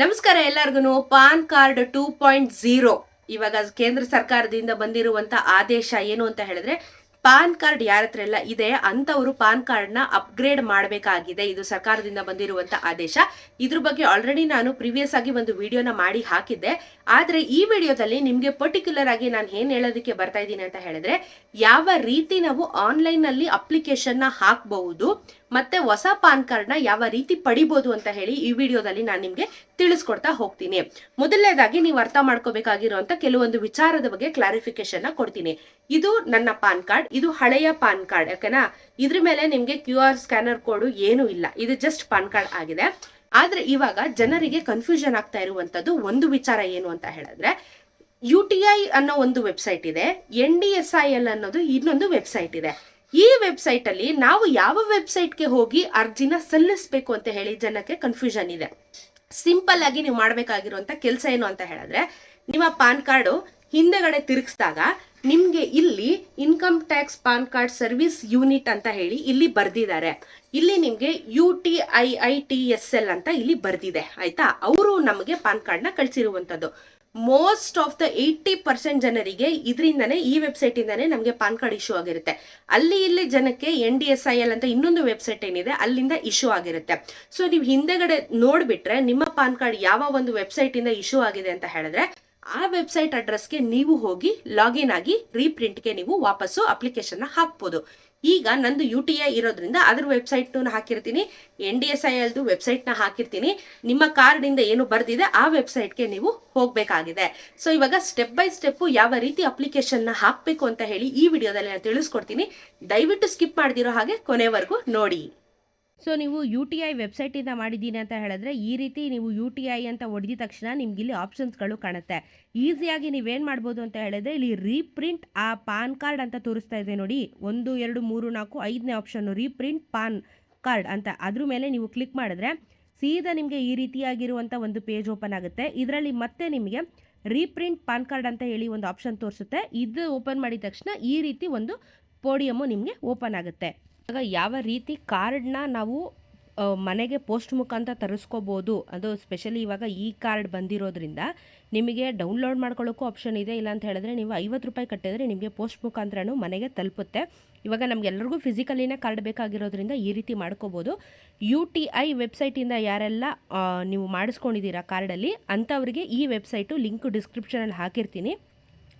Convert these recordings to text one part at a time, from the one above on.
ನಮಸ್ಕಾರ ಎಲ್ಲರಿಗೂ PAN card two point zero. ಇವಾಗ ಕೇಂದ್ರ ಸರ್ಕಾರದಿಂದ ಬಂದಿರುವಂತ ಆದೇಶ ಏನು ಅಂತ ಹೇಳಿದ್ರೆ, ಪಾನ್ ಕಾರ್ಡ್ ಯಾರ ಹತ್ರ ಎಲ್ಲ ಇದೆ ಅಂತವರು ಪಾನ್ ಕಾರ್ಡ್ನ ಅಪ್ಗ್ರೇಡ್ ಮಾಡಬೇಕಾಗಿದೆ. ಇದು ಸರ್ಕಾರದಿಂದ ಬಂದಿರುವಂತ ಆದೇಶ. ಇದ್ರ ಬಗ್ಗೆ ಆಲ್ರೆಡಿ ನಾನು ಪ್ರಿವಿಯಸ್ ಆಗಿ ಒಂದು ವಿಡಿಯೋನ ಮಾಡಿ ಹಾಕಿದ್ದೆ. ಆದರೆ ಈ ವಿಡಿಯೋದಲ್ಲಿ ನಿಮಗೆ ಪರ್ಟಿಕ್ಯುಲರ್ ಆಗಿ ನಾನು ಏನು ಹೇಳೋದಕ್ಕೆ ಬರ್ತಾ ಇದ್ದೀನಿ ಅಂತ ಹೇಳಿದ್ರೆ, ಯಾವ ರೀತಿ ನಾವು ಆನ್ಲೈನ್ನಲ್ಲಿ ಅಪ್ಲಿಕೇಶನ್ನ ಹಾಕಬಹುದು ಮತ್ತೆ ಹೊಸ ಪಾನ್ ಕಾರ್ಡ್ನ ಯಾವ ರೀತಿ ಪಡಿಬೋದು ಅಂತ ಹೇಳಿ ಈ ವಿಡಿಯೋದಲ್ಲಿ ನಾನು ನಿಮಗೆ ತಿಳಿಸ್ಕೊಡ್ತಾ ಹೋಗ್ತೀನಿ. ಮೊದಲನೇದಾಗಿ ನೀವು ಅರ್ಥ ಮಾಡ್ಕೋಬೇಕಾಗಿರುವಂತ ಕೆಲವೊಂದು ವಿಚಾರದ ಬಗ್ಗೆ ಕ್ಲಾರಿಫಿಕೇಶನ್ನ ಕೊಡ್ತೀನಿ. ಇದು ನನ್ನ ಪಾನ್ ಕಾರ್ಡ್, ಇದು ಹಳೆಯ ಪಾನ್ ಕಾರ್ಡ್ ಯಾಕೆನಾ ಇದ್ರ ಮೇಲೆ ನಿಮಗೆ ಕ್ಯೂ ಆರ್ ಸ್ಕ್ಯಾನರ್ ಕೋಡ್ ಏನು ಇಲ್ಲ. ಇದು ಜಸ್ಟ್ ಪಾನ್ ಕಾರ್ಡ್ ಆಗಿದೆ. ಆದರೆ ಇವಾಗ ಜನರಿಗೆ ಕನ್ಫ್ಯೂಷನ್ ಆಗ್ತಾ ಇರುವಂತದ್ದು ಒಂದು ವಿಚಾರ ಏನು ಅಂತ ಹೇಳಿದ್ರೆ, ಯು ಟಿ ಐ ಅನ್ನೋ ಒಂದು ವೆಬ್ಸೈಟ್ ಇದೆ, N D S I L ಅನ್ನೋದು ಇನ್ನೊಂದು ವೆಬ್ಸೈಟ್ ಇದೆ. ಈ ವೆಬ್ಸೈಟ್ ಅಲ್ಲಿ ನಾವು ಯಾವ ವೆಬ್ಸೈಟ್ಗೆ ಹೋಗಿ ಅರ್ಜಿನ ಸಲ್ಲಿಸಬೇಕು ಅಂತ ಹೇಳಿ ಜನಕ್ಕೆ ಕನ್ಫ್ಯೂಷನ್ ಇದೆ. ಸಿಂಪಲ್ ಆಗಿ ನೀವು ಮಾಡಬೇಕಾಗಿರುವಂತ ಕೆಲಸ ಏನು ಅಂತ ಹೇಳಿದ್ರೆ, ನಿಮ್ಮ ಪಾನ್ ಕಾರ್ಡು ಹಿಂದೆಗಡೆ ತಿರುಗಿಸಿದಾಗ ನಿಮ್ಗೆ ಇಲ್ಲಿ income tax PAN card service unit ಅಂತ ಹೇಳಿ ಇಲ್ಲಿ ಬರ್ದಿದ್ದಾರೆ. ಇಲ್ಲಿ ನಿಮ್ಗೆ U T I I T S L ಅಂತ ಇಲ್ಲಿ ಬರ್ದಿದೆ, ಆಯ್ತಾ? ಅವರು ನಮಗೆ ಪಾನ್ ಕಾರ್ಡ್ನ ಕಳಿಸಿರುವಂತದ್ದು. Most of the eighty percent ಜನರಿಗೆ ಇದರಿಂದನೇ ಈ ವೆಬ್ಸೈಟ್ ಇಂದಾನೆ ನಮಗೆ ಪಾನ್ ಕಾರ್ಡ್ ಇಶ್ಯೂ ಆಗಿರುತ್ತೆ. ಅಲ್ಲಿ ಇಲ್ಲಿ ಜನಕ್ಕೆ N D S I L ಅಂತ ಇನ್ನೊಂದು ವೆಬ್ಸೈಟ್ ಏನಿದೆ, ಅಲ್ಲಿಂದ ಇಶ್ಯೂ ಆಗಿರುತ್ತೆ. ಸೊ ನೀವು ಹಿಂದೆಗಡೆ ನೋಡ್ಬಿಟ್ರೆ ನಿಮ್ಮ ಪಾನ್ ಕಾರ್ಡ್ ಯಾವ ಒಂದು ವೆಬ್ಸೈಟ್ ಇಂದ ಇಶ್ಯೂ ಆಗಿದೆ ಅಂತ ಹೇಳಿದ್ರೆ ಆ ವೆಬ್ಸೈಟ್ ಅಡ್ರೆಸ್ಗೆ ನೀವು ಹೋಗಿ ಲಾಗಿನ್ ಆಗಿ ರೀಪ್ರಿಂಟ್ಗೆ ನೀವು ವಾಪಸ್ಸು ಅಪ್ಲಿಕೇಶನ್ನ ಹಾಕ್ಬೋದು. ಈಗ ನಂದು ಯು ಟಿ ಐ ಇರೋದ್ರಿಂದ ಅದ್ರ ವೆಬ್ಸೈಟ್ನ ಹಾಕಿರ್ತೀನಿ. ಎನ್ ಡಿ ಎಸ್ ಐ ಎಲ್ದು ವೆಬ್ಸೈಟ್ನ ಹಾಕಿರ್ತೀನಿ. ನಿಮ್ಮ ಕಾರ್ಡಿಂದ ಏನು ಬರ್ದಿದೆ ಆ ವೆಬ್ಸೈಟ್ಗೆ ನೀವು ಹೋಗಬೇಕಾಗಿದೆ. ಸೊ ಇವಾಗ ಸ್ಟೆಪ್ ಬೈ ಸ್ಟೆಪ್ ಯಾವ ರೀತಿ ಅಪ್ಲಿಕೇಶನ್ನ ಹಾಕಬೇಕು ಅಂತ ಹೇಳಿ ಈ ವಿಡಿಯೋದಲ್ಲಿ ನಾನು ತಿಳಿಸ್ಕೊಡ್ತೀನಿ. ದಯವಿಟ್ಟು ಸ್ಕಿಪ್ ಮಾಡ್ದಿರೋ ಹಾಗೆ ಕೊನೆವರೆಗೂ ನೋಡಿ. ಸೊ ನೀವು ಯು ಟಿ ಐ ವೆಬ್ಸೈಟಿಂದ ಮಾಡಿದ್ದೀನಿ ಅಂತ ಹೇಳಿದ್ರೆ, ಈ ರೀತಿ ನೀವು ಯು ಟಿ ಐ ಅಂತ ಹೊಡೆದಿದ ತಕ್ಷಣ ನಿಮ್ಗೆ ಇಲ್ಲಿ ಆಪ್ಷನ್ಸ್ಗಳು ಕಾಣುತ್ತೆ. ಈಸಿಯಾಗಿ ನೀವೇನು ಮಾಡ್ಬೋದು ಅಂತ ಹೇಳಿದ್ರೆ, ಇಲ್ಲಿ ರೀಪ್ರಿಂಟ್ ಆ ಪಾನ್ ಕಾರ್ಡ್ ಅಂತ ತೋರಿಸ್ತಾ ಇದೆ ನೋಡಿ. ಒಂದು, ಎರಡು, ಮೂರು, ನಾಲ್ಕು, ಐದನೇ ಆಪ್ಷನ್ನು ರೀಪ್ರಿಂಟ್ ಪಾನ್ ಕಾರ್ಡ್ ಅಂತ. ಅದ್ರ ಮೇಲೆ ನೀವು ಕ್ಲಿಕ್ ಮಾಡಿದ್ರೆ ಸೀದಾ ನಿಮಗೆ ಈ ರೀತಿಯಾಗಿರುವಂಥ ಒಂದು ಪೇಜ್ ಓಪನ್ ಆಗುತ್ತೆ. ಇದರಲ್ಲಿ ಮತ್ತೆ ನಿಮಗೆ ರೀಪ್ರಿಂಟ್ ಪಾನ್ ಕಾರ್ಡ್ ಅಂತ ಹೇಳಿ ಒಂದು ಆಪ್ಷನ್ ತೋರಿಸುತ್ತೆ. ಇದು ಓಪನ್ ಮಾಡಿದ ತಕ್ಷಣ ಈ ರೀತಿ ಒಂದು ಪೋಡಿಯಮ್ಮು ನಿಮಗೆ ಓಪನ್ ಆಗುತ್ತೆ. ಆಗ ಯಾವ ರೀತಿ ಕಾರ್ಡ್ನ ನಾವು ಮನೆಗೆ ಪೋಸ್ಟ್ ಮುಖಾಂತರ ತರಿಸ್ಕೋಬೋದು ಅದು ಸ್ಪೆಷಲಿ ಇವಾಗ ಈ ಕಾರ್ಡ್ ಬಂದಿರೋದ್ರಿಂದ ನಿಮಗೆ ಡೌನ್ಲೋಡ್ ಮಾಡ್ಕೊಳ್ಳೋಕ್ಕೂ ಆಪ್ಷನ್ ಇದೆ. ಇಲ್ಲ ಅಂತ ಹೇಳಿದ್ರೆ ನೀವು ಐವತ್ತು ರೂಪಾಯಿ ಕಟ್ಟಿದ್ರೆ ನಿಮಗೆ ಪೋಸ್ಟ್ ಮುಖಾಂತರನೂ ಮನೆಗೆ ತಲುಪುತ್ತೆ. ಇವಾಗ ನಮಗೆಲ್ಲರಿಗೂ ಫಿಸಿಕಲಿನೇ ಕಾರ್ಡ್ ಬೇಕಾಗಿರೋದ್ರಿಂದ ಈ ರೀತಿ ಮಾಡ್ಕೋಬೋದು. ಯು ಟಿ ಐ ವೆಬ್ಸೈಟಿಂದ ಯಾರೆಲ್ಲ ನೀವು ಮಾಡಿಸ್ಕೊಂಡಿದ್ದೀರಾ ಕಾರ್ಡಲ್ಲಿ ಅಂಥವ್ರಿಗೆ ಈ ವೆಬ್ಸೈಟು ಲಿಂಕ್ ಡಿಸ್ಕ್ರಿಪ್ಷನಲ್ಲಿ ಹಾಕಿರ್ತೀನಿ.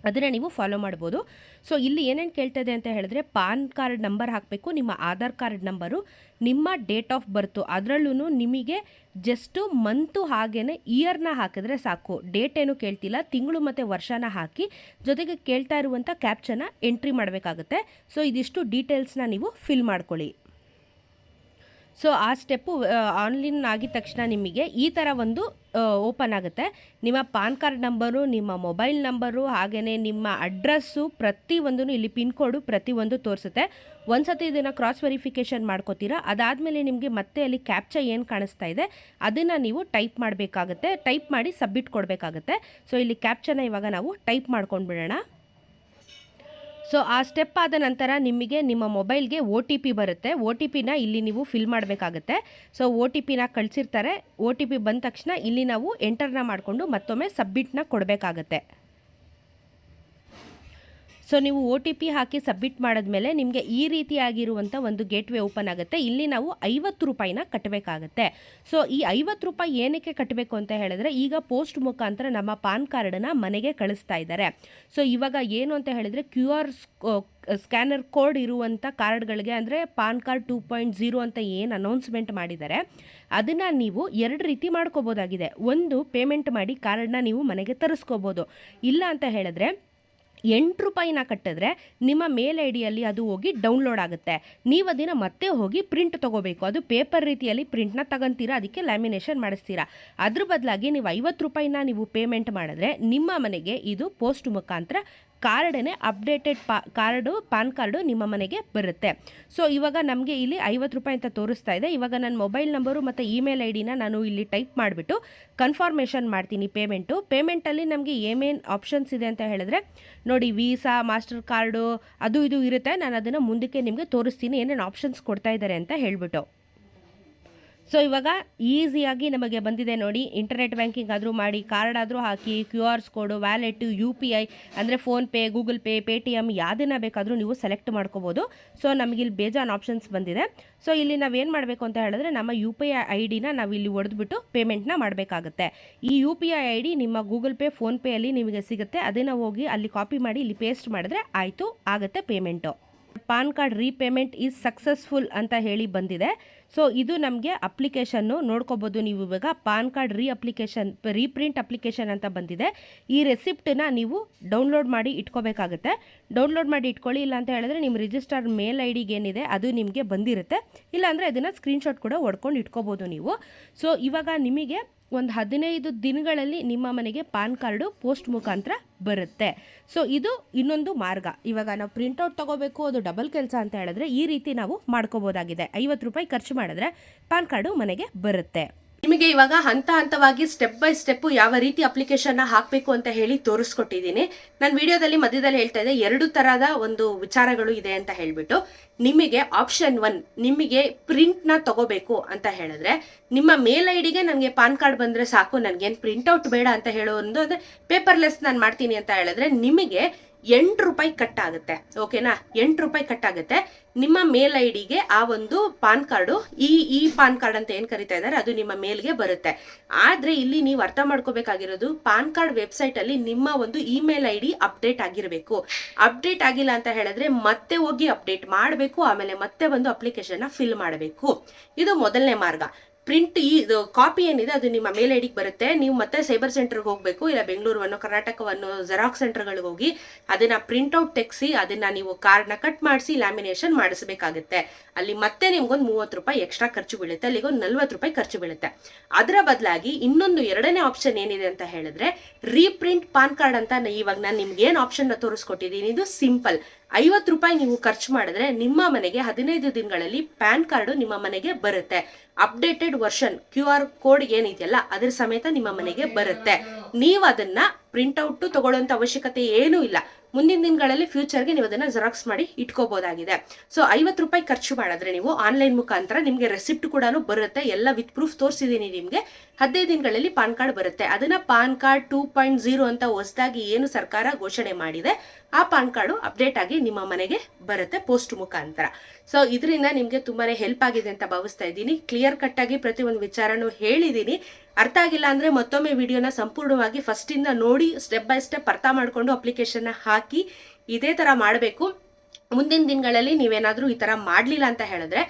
ಅದನ್ನು ನೀವು ಫಾಲೋ ಮಾಡ್ಬೋದು. ಸೊ ಇಲ್ಲಿ ಏನೇನು ಕೇಳ್ತಾಯಿದೆ ಅಂತ ಹೇಳಿದ್ರೆ, ಪಾನ್ ಕಾರ್ಡ್ ನಂಬರ್ ಹಾಕಬೇಕು, ನಿಮ್ಮ ಆಧಾರ್ ಕಾರ್ಡ್ ನಂಬರು, ನಿಮ್ಮ ಡೇಟ್ ಆಫ್ ಬರ್ತು ಅದರಲ್ಲೂ ನಿಮಗೆ ಜಸ್ಟು ಮಂತು ಹಾಗೇ ಇಯರ್ನ ಹಾಕಿದ್ರೆ ಸಾಕು. ಡೇಟ್ ಏನು ಕೇಳ್ತಿಲ್ಲ, ತಿಂಗಳು ಮತ್ತು ವರ್ಷನ ಹಾಕಿ, ಜೊತೆಗೆ ಕೇಳ್ತಾ ಇರುವಂಥ ಕ್ಯಾಪ್ಚನ ಎಂಟ್ರಿ ಮಾಡಬೇಕಾಗುತ್ತೆ. ಸೊ ಇದಿಷ್ಟು ಡೀಟೇಲ್ಸ್ನ ನೀವು ಫಿಲ್ ಮಾಡ್ಕೊಳ್ಳಿ. ಸೊ ಆ ಸ್ಟೆಪ್ಪು ಆನ್ಲೈನ್ ಆಗಿದ ತಕ್ಷಣ ನಿಮಗೆ ಈ ಥರ ಒಂದು ಓಪನ್ ಆಗುತ್ತೆ. ನಿಮ್ಮ ಪಾನ್ ಕಾರ್ಡ್ ನಂಬರು, ನಿಮ್ಮ ಮೊಬೈಲ್ ನಂಬರು ಹಾಗೆಯೇ ನಿಮ್ಮ ಅಡ್ರೆಸ್ಸು ಪ್ರತಿಯೊಂದೂ ಇಲ್ಲಿ ಪಿನ್ ಕೋಡು ಪ್ರತಿಯೊಂದು ತೋರಿಸುತ್ತೆ. ಒಂದ್ಸತಿ ಇದನ್ನು ಕ್ರಾಸ್ ವೆರಿಫಿಕೇಷನ್ ಮಾಡ್ಕೋತೀರಾ? ಅದಾದಮೇಲೆ ನಿಮಗೆ ಮತ್ತೆ ಅಲ್ಲಿ ಕ್ಯಾಪ್ಚ ಏನು ಕಾಣಿಸ್ತಾ ಇದೆ, ಅದನ್ನು ನೀವು ಟೈಪ್ ಮಾಡಬೇಕಾಗುತ್ತೆ. ಟೈಪ್ ಮಾಡಿ ಸಬ್ಮಿಟ್ ಕೊಡಬೇಕಾಗುತ್ತೆ. ಸೊ ಇಲ್ಲಿ ಕ್ಯಾಪ್ಚನ ಇವಾಗ ನಾವು ಟೈಪ್ ಮಾಡ್ಕೊಂಡು ಬಿಡೋಣ ಸೊ ಆ ಸ್ಟೆಪ್ ಆದ ನಂತರ ನಿಮಗೆ ನಿಮ್ಮ ಮೊಬೈಲ್ಗೆ ಒ ಟಿ ಪಿ ಬರುತ್ತೆ. ಒ ಟಿ ಪಿನ ಇಲ್ಲಿ ನೀವು ಫಿಲ್ ಮಾಡಬೇಕಾಗುತ್ತೆ. ಸೊ ಒ ಟಿ ಪಿನ ಕಳಿಸಿರ್ತಾರೆ. ಒ ಟಿ ಪಿ ಬಂದ ತಕ್ಷಣ ಇಲ್ಲಿ ನಾವು ಎಂಟರ್ನ ಮಾಡಿಕೊಂಡು ಮತ್ತೊಮ್ಮೆ ಸಬ್ಮಿಟ್ನ ಕೊಡಬೇಕಾಗತ್ತೆ. ಸೊ ನೀವು ಒ ಟಿ ಪಿ ಹಾಕಿ ಸಬ್ಮಿಟ್ ಮಾಡಿದ್ಮೇಲೆ ನಿಮಗೆ ಈ ರೀತಿಯಾಗಿರುವಂಥ ಒಂದು ಗೇಟ್ವೇ ಓಪನ್ ಆಗುತ್ತೆ. ಇಲ್ಲಿ ನಾವು ಐವತ್ತು ರೂಪಾಯಿನ ಕಟ್ಟಬೇಕಾಗತ್ತೆ ಸೊ ಈ ಐವತ್ತು ರೂಪಾಯಿ ಏನಕ್ಕೆ ಕಟ್ಟಬೇಕು ಅಂತ ಹೇಳಿದ್ರೆ ಈಗ ಪೋಸ್ಟ್ ಮುಖಾಂತರ ನಮ್ಮ ಪಾನ್ ಕಾರ್ಡನ್ನ ಮನೆಗೆ ಕಳಿಸ್ತಾ ಇದ್ದಾರೆ. ಸೊ ಇವಾಗ ಏನು ಅಂತ ಹೇಳಿದ್ರೆ ಕ್ಯೂ ಆರ್ ಸ್ಕ್ಯಾನರ್ ಕೋಡ್ ಇರುವಂಥ ಕಾರ್ಡ್ಗಳಿಗೆ ಅಂದರೆ PAN card two point zero ಅಂತ ಏನು ಅನೌನ್ಸ್ಮೆಂಟ್ ಮಾಡಿದ್ದಾರೆ. ಅದನ್ನು ನೀವು ಎರಡು ರೀತಿ ಮಾಡ್ಕೋಬೋದಾಗಿದೆ. ಒಂದು ಪೇಮೆಂಟ್ ಮಾಡಿ ಕಾರ್ಡನ್ನ ನೀವು ಮನೆಗೆ ತರಿಸ್ಕೋಬೋದು. ಇಲ್ಲ ಅಂತ ಹೇಳಿದ್ರೆ ಎಂಟು ರೂಪಾಯಿನ ಕಟ್ಟಿದ್ರೆ ನಿಮ್ಮ ಮೇಲ್ ಐ ಡಿಯಲ್ಲಿ ಅದು ಹೋಗಿ ಡೌನ್ಲೋಡ್ ಆಗುತ್ತೆ. ನೀವು ಅದನ್ನು ಮತ್ತೆ ಹೋಗಿ ಪ್ರಿಂಟ್ ತೊಗೋಬೇಕು. ಅದು ಪೇಪರ್ ರೀತಿಯಲ್ಲಿ ಪ್ರಿಂಟ್ನ ತಗೊಂತೀರಾ, ಅದಕ್ಕೆ ಲ್ಯಾಮಿನೇಷನ್ ಮಾಡಿಸ್ತೀರಾ. ಅದ್ರ ಬದಲಾಗಿ ನೀವು ಐವತ್ತು ರೂಪಾಯಿನ ನೀವು ಪೇಮೆಂಟ್ ಮಾಡಿದ್ರೆ ನಿಮ್ಮ ಮನೆಗೆ ಇದು ಪೋಸ್ಟ್ ಮುಖಾಂತರ ಕಾರ್ಡೇ ಅಪ್ಡೇಟೆಡ್ ಪಾ, ಕಾರ್ಡು, ಪಾನ್ ಕಾರ್ಡು ನಿಮ್ಮ ಮನೆಗೆ ಬರುತ್ತೆ. ಸೊ ಇವಾಗ ನಮಗೆ ಇಲ್ಲಿ ಐವತ್ತು ರೂಪಾಯಿ ಅಂತ ತೋರಿಸ್ತಾ ಇದೆ. ಇವಾಗ ನನ್ನ ಮೊಬೈಲ್ ನಂಬರು ಮತ್ತು ಇಮೇಲ್ ಐ ಡಿನ ನಾನು ಇಲ್ಲಿ ಟೈಪ್ ಮಾಡಿಬಿಟ್ಟು ಕನ್ಫರ್ಮೇಷನ್ ಮಾಡ್ತೀನಿ ಪೇಮೆಂಟು. ಪೇಮೆಂಟಲ್ಲಿ ನಮಗೆ ಏನೇನು ಆಪ್ಷನ್ಸ್ ಇದೆ ಅಂತ ಹೇಳಿದ್ರೆ, ನೋಡಿ ವೀಸಾ, ಮಾಸ್ಟರ್ ಕಾರ್ಡು, ಅದು ಇದು ಇರುತ್ತೆ. ನಾನು ಅದನ್ನು ಮುಂದಕ್ಕೆ ನಿಮಗೆ ತೋರಿಸ್ತೀನಿ. ಏನೇನು ಆಪ್ಷನ್ಸ್ ಕೊಡ್ತಾ ಇದ್ದಾರೆ ಅಂತ ಹೇಳಿಬಿಟ್ಟು. ಸೊ ಇವಾಗ ಈಸಿಯಾಗಿ ನಮಗೆ ಬಂದಿದೆ ನೋಡಿ. ಇಂಟರ್ನೆಟ್ ಬ್ಯಾಂಕಿಂಗ್ ಆದರೂ ಮಾಡಿ ಕಾರ್ಡ್ ಆದರೂ ಹಾಕಿ Q R code wallet U P I ಅಂದರೆ PhonePe Google Pay Paytm ಯಾವುದನ್ನ ಬೇಕಾದರೂ ನೀವು ಸೆಲೆಕ್ಟ್ ಮಾಡ್ಕೋಬೋದು. ಸೊ ಇಲ್ಲಿ ಬೇಜಾನ್ ಆಪ್ಷನ್ಸ್ ಬಂದಿದೆ. ಸೊ ಇಲ್ಲಿ ನಾವೇನು ಮಾಡಬೇಕು ಅಂತ ಹೇಳಿದ್ರೆ ನಮ್ಮ ಯು ಪಿ ಐ ಐ ಡಿನ ನಾವು ಇಲ್ಲಿ ಒಡೆದ್ಬಿಟ್ಟು ಪೇಮೆಂಟ್ನ ಮಾಡಬೇಕಾಗುತ್ತೆ. ಈ U P I I D ನಿಮ್ಮ ಗೂಗಲ್ ಪೇ ಫೋನ್ಪೇಯಲ್ಲಿ ನಿಮಗೆ ಸಿಗುತ್ತೆ. ಅದನ್ನು ಹೋಗಿ ಅಲ್ಲಿ ಕಾಪಿ ಮಾಡಿ, ಇಲ್ಲಿ ಪೇಸ್ಟ್ ಮಾಡಿದ್ರೆ ಆಯಿತು, ಆಗುತ್ತೆ payment PAN card repayment is successful ಅಂತ ಹೇಳಿ ಬಂದಿದೆ. ಸೊ ಇದು ನಮಗೆ ಅಪ್ಲಿಕೇಶನ್ನು ನೋಡ್ಕೋಬೋದು ನೀವು ಇವಾಗ. PAN card re application reprint application ಅಂತ ಬಂದಿದೆ. ಈ ರೆಸಿಪ್ಟನ್ನ ನೀವು ಡೌನ್ಲೋಡ್ ಮಾಡಿ ಇಟ್ಕೋಬೇಕಾಗುತ್ತೆ. ಡೌನ್ಲೋಡ್ ಮಾಡಿ ಇಟ್ಕೊಳ್ಳಿ, ಇಲ್ಲ ಅಂತ ಹೇಳಿದ್ರೆ ನಿಮ್ಮ ರಿಜಿಸ್ಟರ್ ಮೇಲ್ ಐ ಡಿಗೆ ಏನಿದೆ ಅದು ನಿಮಗೆ ಬಂದಿರುತ್ತೆ. ಇಲ್ಲಾಂದರೆ ಇದನ್ನು ಸ್ಕ್ರೀನ್ಶಾಟ್ ಕೂಡ ಹೊಡ್ಕೊಂಡು ಇಟ್ಕೋಬೋದು ನೀವು. ಸೊ ಇವಾಗ ನಿಮಗೆ ಒಂದು ಹದಿನೈದು ದಿನಗಳಲ್ಲಿ ನಿಮ್ಮ ಮನೆಗೆ ಪಾನ್ ಕಾರ್ಡು ಪೋಸ್ಟ್ ಮುಖಾಂತರ ಬರುತ್ತೆ. ಸೊ ಇದು ಇನ್ನೊಂದು ಮಾರ್ಗ. ಇವಾಗ ನಾವು ಪ್ರಿಂಟೌಟ್ ತಗೋಬೇಕು, ಅದು ಡಬಲ್ ಕೆಲಸ ಅಂತ ಹೇಳಿದ್ರೆ ಈ ರೀತಿ ನಾವು ಮಾಡ್ಕೋಬೋದಾಗಿದೆ. ಐವತ್ತು ರೂಪಾಯಿ ಖರ್ಚು ಮಾಡಿದ್ರೆ ಪಾನ್ ಕಾರ್ಡು ಮನೆಗೆ ಬರುತ್ತೆ. ನಿಮಗೆ ಇವಾಗ ಹಂತ ಹಂತವಾಗಿ ಸ್ಟೆಪ್ ಬೈ ಸ್ಟೆಪ್ ಯಾವ ರೀತಿ ಅಪ್ಲಿಕೇಶನ್ ಹಾಕಬೇಕು ಅಂತ ಹೇಳಿ ತೋರಿಸ್ಕೊಟ್ಟಿದ್ದೀನಿ. ನಾನು ವಿಡಿಯೋದಲ್ಲಿ ಮಧ್ಯದಲ್ಲಿ ಹೇಳ್ತಾ ಇದ್ದೆ, ಎರಡು ತರಹದ ಒಂದು ವಿಚಾರಗಳು ಇದೆ ಅಂತ ಹೇಳ್ಬಿಟ್ಟು. ನಿಮಗೆ ಆಪ್ಷನ್ ಒನ್ ನಿಮಗೆ ಪ್ರಿಂಟ್ನ ತಗೋಬೇಕು ಅಂತ ಹೇಳಿದ್ರೆ, ನಿಮ್ಮ ಮೇಲ್ ಐ ಡಿಗೆ ನನಗೆ ಪಾನ್ ಕಾರ್ಡ್ ಬಂದರೆ ಸಾಕು, ನನಗೇನು ಪ್ರಿಂಟ್ಔಟ್ ಬೇಡ ಅಂತ ಹೇಳೋ ಒಂದು ಅಂದರೆ ಪೇಪರ್ಲೆಸ್ ನಾನು ಮಾಡ್ತೀನಿ ಅಂತ ಹೇಳಿದ್ರೆ ನಿಮಗೆ ಎಂಟು ರೂಪಾಯಿ ಕಟ್ ಆಗುತ್ತೆ. ಓಕೆನಾ ಎಂಟು ರೂಪಾಯಿ ಕಟ್ ಆಗುತ್ತೆ. ನಿಮ್ಮ ಮೇಲ್ ಐ ಡಿಗೆ ಆ ಒಂದು ಪಾನ್ ಕಾರ್ಡು ಈ ಈ ಪಾನ್ ಕಾರ್ಡ್ ಅಂತ ಏನು ಕರಿತಾ ಇದ್ದಾರೆ ಅದು ನಿಮ್ಮ ಮೇಲ್ಗೆ ಬರುತ್ತೆ. ಆದರೆ ಇಲ್ಲಿ ನೀವು ಅರ್ಥ ಮಾಡ್ಕೋಬೇಕಾಗಿರೋದು ಪಾನ್ ಕಾರ್ಡ್ ವೆಬ್ಸೈಟಲ್ಲಿ ನಿಮ್ಮ ಒಂದು ಇಮೇಲ್ ಐ ಡಿ ಅಪ್ಡೇಟ್ ಆಗಿರಬೇಕು. ಅಪ್ಡೇಟ್ ಆಗಿಲ್ಲ ಅಂತ ಹೇಳಿದ್ರೆ ಮತ್ತೆ ಹೋಗಿ ಅಪ್ಡೇಟ್ ಮಾಡಬೇಕು. ಆಮೇಲೆ ಮತ್ತೆ ಬಂದು ಅಪ್ಲಿಕೇಶನ್ನ ಫಿಲ್ ಮಾಡಬೇಕು. ಇದು ಮೊದಲನೇ ಮಾರ್ಗ. ಪ್ರಿಂಟ್ ಈ ಕಾಪಿ ಏನಿದೆ, ಅದು ನಿಮ್ಮ ಮೇಲ್ ಐಡಿಗೆ ಬರುತ್ತೆ. ನೀವು ಮತ್ತೆ ಸೈಬರ್ ಸೆಂಟರ್ಗೆ ಹೋಗಬೇಕು, ಇಲ್ಲ ಬೆಂಗಳೂರನ್ನು ಕರ್ನಾಟಕವನ್ನು ಜೆರಾಕ್ಸ್ ಸೆಂಟರ್ಗಳಿಗೆ ಹೋಗಿ, ಅದನ್ನ ಪ್ರಿಂಟ್ಔಟ್ ತೆಗೆಸಿ, ಅದನ್ನ ನೀವು ಕಾರ್ಡ್ನ ಕಟ್ ಮಾಡಿಸಿ ಲ್ಯಾಮಿನೇಷನ್ ಮಾಡಿಸಬೇಕಾಗುತ್ತೆ. ಅಲ್ಲಿ ಮತ್ತೆ ನಿಮ್ಗೊಂದು ಮೂವತ್ತು ರೂಪಾಯಿ ಎಕ್ಸ್ಟ್ರಾ ಖರ್ಚು ಬೀಳುತ್ತೆ ಅಲ್ಲಿಗೆ ಒಂದು ನಲ್ವತ್ತು ರೂಪಾಯಿ ಖರ್ಚು ಬೀಳುತ್ತೆ. ಅದರ ಬದಲಾಗಿ ಇನ್ನೊಂದು ಎರಡನೇ ಆಪ್ಷನ್ ಏನಿದೆ ಅಂತ ಹೇಳಿದ್ರೆ ರೀಪ್ರಿಂಟ್ ಪಾನ್ ಕಾರ್ಡ್ ಅಂತ ಇವಾಗ ನಾನು ನಿಮ್ಗೆ ಏನು ಆಪ್ಷನ್ನ ತೋರಿಸ್ಕೊಟ್ಟಿದ್ದೀನಿ, ಇದು ಸಿಂಪಲ್ ಐವತ್ತು ರೂಪಾಯಿ ನೀವು ಖರ್ಚು ಮಾಡಿದ್ರೆ ನಿಮ್ಮ ಮನೆಗೆ ಹದಿನೈದು ದಿನಗಳಲ್ಲಿ ಪ್ಯಾನ್ ಕಾರ್ಡು ನಿಮ್ಮ ಮನೆಗೆ ಬರುತ್ತೆ. Updated version Q R code ಏನಿದೆಯಲ್ಲ, ಅದ್ರ ಸಮೇತ ನಿಮ್ಮ ಮನೆಗೆ ಬರುತ್ತೆ. ನೀವು ಅದನ್ನ ಪ್ರಿಂಟ್ಔಟ್ ತಗೊಳ್ಳೋಂಥ ಅವಶ್ಯಕತೆ ಏನೂ ಇಲ್ಲ. ಮುಂದಿನ ದಿನಗಳಲ್ಲಿ ಫ್ಯೂಚರ್ಗೆ ನೀವು ಅದನ್ನು ಜೆರಾಕ್ಸ್ ಮಾಡಿ ಇಟ್ಕೋಬೋದಾಗಿದೆ. ಸೊ ಐವತ್ತು ರೂಪಾಯಿ ಖರ್ಚು ಮಾಡಿದ್ರೆ ನೀವು ಆನ್ಲೈನ್ ಮುಖಾಂತರ ನಿಮಗೆ ರೆಸಿಪ್ಟ್ ಕೂಡ ಬರುತ್ತೆ. ಎಲ್ಲ ವಿತ್ ಪ್ರೂಫ್ ತೋರಿಸಿದ್ದೀನಿ ನಿಮಗೆ. ಹದಿನೈದು ದಿನಗಳಲ್ಲಿ ಪಾನ್ ಕಾರ್ಡ್ ಬರುತ್ತೆ. ಅದನ್ನು PAN card two point zero ಅಂತ ಹೊಸದಾಗಿ ಏನು ಸರ್ಕಾರ ಘೋಷಣೆ ಮಾಡಿದೆ, ಆ ಪಾನ್ ಕಾರ್ಡು ಅಪ್ಡೇಟ್ ಆಗಿ ನಿಮ್ಮ ಮನೆಗೆ ಬರುತ್ತೆ ಪೋಸ್ಟ್ ಮುಖಾಂತರ. ಸೊ ಇದರಿಂದ ನಿಮಗೆ ತುಂಬಾ ಹೆಲ್ಪ್ ಆಗಿದೆ ಅಂತ ಭಾವಿಸ್ತಾ ಇದ್ದೀನಿ. ಕ್ಲಿಯರ್ ಕಟ್ಟಾಗಿ ಪ್ರತಿಯೊಂದು ವಿಚಾರನೂ ಹೇಳಿದ್ದೀನಿ. ಅರ್ಥ ಆಗಿಲ್ಲ ಅಂದರೆ ಮತ್ತೊಮ್ಮೆ ವಿಡಿಯೋನ ಸಂಪೂರ್ಣವಾಗಿ ಫಸ್ಟಿಂದ ನೋಡಿ ಸ್ಟೆಪ್ ಬೈ ಸ್ಟೆಪ್ ಅರ್ಥ ಮಾಡಿಕೊಂಡು ಅಪ್ಲಿಕೇಶನ್ ಹಾಕಿ ಇದೇ ಥರ ಮಾಡಬೇಕು. ಮುಂದಿನ ದಿನಗಳಲ್ಲಿ ನೀವೇನಾದರೂ ಈ ಥರ ಮಾಡಲಿಲ್ಲ ಅಂತ ಹೇಳಿದ್ರೆ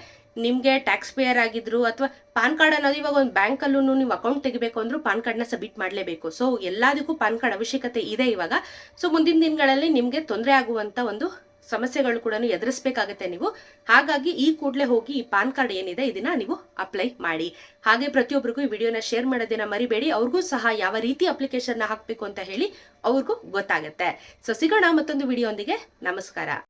ನಿಮಗೆ ಟ್ಯಾಕ್ಸ್ ಪೇಯರ್ ಆಗಿದ್ರು ಅಥವಾ ಪಾನ್ ಕಾರ್ಡ್ ಅನ್ನೋದು ಇವಾಗ ಒಂದು ಬ್ಯಾಂಕಲ್ಲೂ ನೀವು ಅಕೌಂಟ್ ತೆಗಿಬೇಕು ಅಂದರೂ ಪಾನ್ ಕಾರ್ಡ್ನ ಸಬ್ಮಿಟ್ ಮಾಡಲೇಬೇಕು. ಸೊ ಎಲ್ಲದಕ್ಕೂ ಪಾನ್ ಕಾರ್ಡ್ ಅವಶ್ಯಕತೆ ಇದೆ ಇವಾಗ. ಸೊ ಮುಂದಿನ ದಿನಗಳಲ್ಲಿ ನಿಮಗೆ ತೊಂದರೆ ಆಗುವಂಥ ಒಂದು ಸಮಸ್ಯೆಗಳು ಕೂಡ ಎದುರಿಸಬೇಕಾಗುತ್ತೆ ನೀವು. ಹಾಗಾಗಿ ಈ ಕೂಡಲೇ ಹೋಗಿ ಈ ಪಾನ್ ಕಾರ್ಡ್ ಏನಿದೆ ಇದನ್ನ ನೀವು ಅಪ್ಲೈ ಮಾಡಿ. ಹಾಗೆ ಪ್ರತಿಯೊಬ್ಬರಿಗೂ ಈ ವಿಡಿಯೋನ ಶೇರ್ ಮಾಡೋದನ್ನ ಮರಿಬೇಡಿ. ಅವ್ರಿಗೂ ಸಹ ಯಾವ ರೀತಿ ಅಪ್ಲಿಕೇಶನ್ ಹಾಕಬೇಕು ಅಂತ ಹೇಳಿ ಅವ್ರಿಗೂ ಗೊತ್ತಾಗುತ್ತೆ. ಸೊ, ಸಿಗೋಣ ಮತ್ತೊಂದು ವಿಡಿಯೋ ಒಂದಿಗೆ ನಮಸ್ಕಾರ.